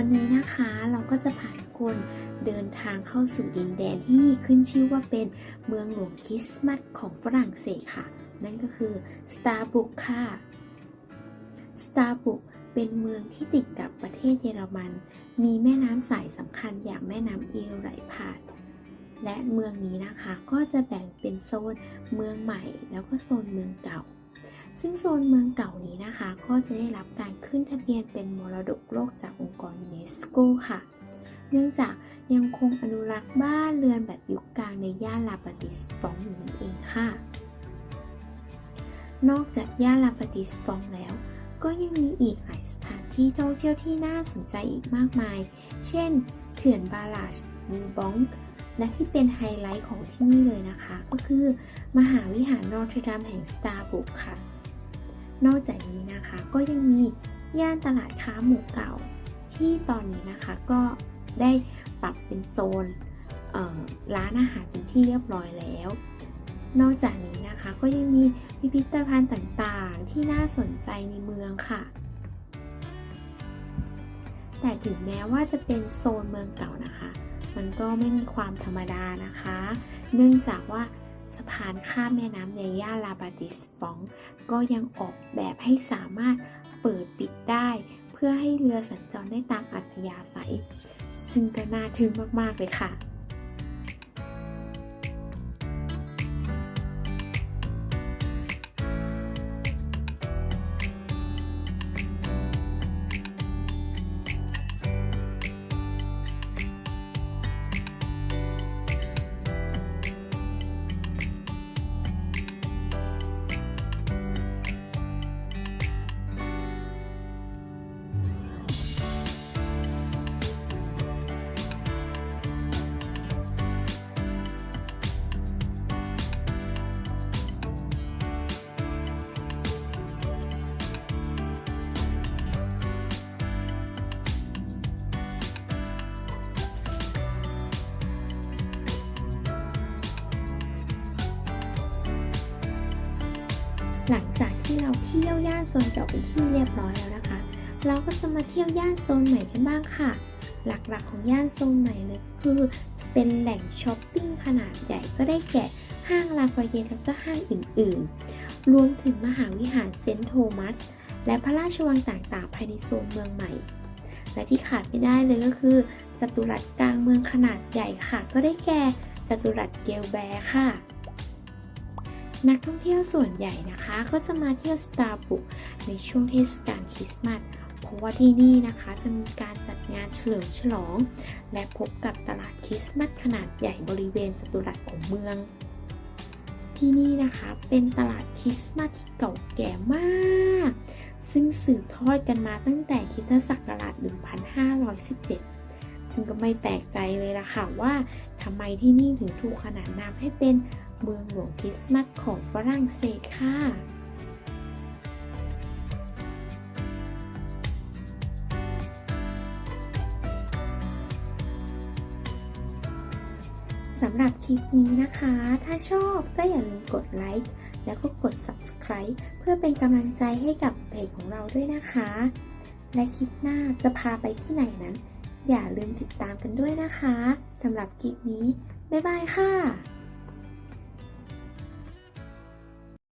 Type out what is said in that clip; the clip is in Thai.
วันนี้นะคะเราก็จะพาทุกคนเดินทางเข้าสู่ดินแดนที่ขึ้นชื่อว่าเป็นเมืองหลวงคริสต์มาสของฝรั่งเศสค่ะ นั่นก็คือสตาร์บุกค่ะสตาร์บุกเป็นเมืองที่ติดกับประเทศเยอรมัน มีแม่น้ำสายสำคัญอย่างแม่น้ำเอลไหลผ่านและเมืองนี้นะคะก็จะแบ่งเป็นโซนเมืองใหม่แล้วก็โซนเมืองเก่า ซึ่งโซนเมืองเก่านี้นะคะ ก็จะได้รับการขึ้นทะเบียนเป็นมรดกโลกจากองค์กรยูเนสโกค่ะ เนื่องจากยังคงอนุรักษ์บ้านเรือนแบบยุคกลางในย่านลาปาติสฟองอยู่นั่นเองค่ะ นอกจากย่านลาปาติสฟองแล้ว ก็ยังมีอีกหลายสถานที่ท่องเที่ยวที่น่าสนใจอีกมากมาย เช่น เขื่อนบาลาชบูบองและที่เป็นไฮไลท์ของที่นี่เลยนะคะ ก็คือ มหาวิหารนอร์ทรดัมแห่งสตาร์บุกค่ะ นอกจากนี้นะคะก็ยังมีย่านตลาดค้าหมู่เก่า ที่ตอนนี้นะคะก็ได้ปรับเป็นโซนร้านอาหารเป็นที่เรียบร้อยแล้ว นอกจากนี้นะคะก็ยังมีพิพิธภัณฑ์ต่างๆ ที่น่าสนใจในเมืองค่ะ แต่ถึงแม้ว่าจะเป็นโซนเมืองเก่านะคะ มันก็ไม่มีความธรรมดานะคะ เนื่องจากว่า สะพานข้ามแม่น้ำในย่านลาบาติสฟอง ก็ยังออกแบบให้สามารถเปิดปิดได้ เพื่อให้เรือสัญจรได้ตามอัธยาศัย ซึ่งก็น่าทึ่งมาก ๆ เลยค่ะ หลังจากที่เราเที่ยวย่านโซนเก่าเป็นที่เรียบร้อยแล้วนะคะ เราก็จะมาเที่ยวย่านโซนใหม่กันบ้างค่ะ หลักๆของย่านโซนใหม่เลยคือจะเป็นแหล่งช้อปปิ้งขนาดใหญ่ก็ได้แก่ห้างลาฟายเยตแล้วก็ห้างอื่นๆ รวมถึงมหาวิหารเซนต์โทมัส และพระราชวังต่างๆ ภายในโซนเมืองใหม่ และที่ขาดไม่ได้เลยก็คือจัตุรัสกลางเมืองขนาดใหญ่ค่ะ ก็ได้แก่จัตุรัสเกลแบร์ค่ะ นักท่องเที่ยวส่วนใหญ่นะคะ ก็จะมาเที่ยวสตาร์บุกในช่วงเทศกาลคริสต์มาสเพราะว่าที่นี่นะคะจะมีการจัดงานเฉลิมฉลอง และพบกับตลาดคริสต์มาสขนาดใหญ่บริเวณจัตุรัสของเมือง ที่นี่นะคะเป็นตลาดคริสต์มาสที่เก่าแก่มาก ซึ่งสืบทอดกันมาตั้งแต่คริสตศักราช 1517 ซึ่งก็ไม่แปลกใจเลยล่ะค่ะว่าทำไมที่นี่ถึงถูกขนานนามให้เป็น เมืองหลวงคริสต์มาสของฝรั่งเศสค่ะสำหรับคลิปนี้นะคะ ถ้าชอบก็อย่าลืมกดไลค์แล้วก็กด subscribe เพื่อเป็นกำลังใจให้กับเพจของเราด้วยนะคะ และคลิปหน้าจะพาไปที่ไหนนั้น อย่าลืมติดตามกันด้วยนะคะสำหรับคลิปนี้ บ๊ายบายค่ะ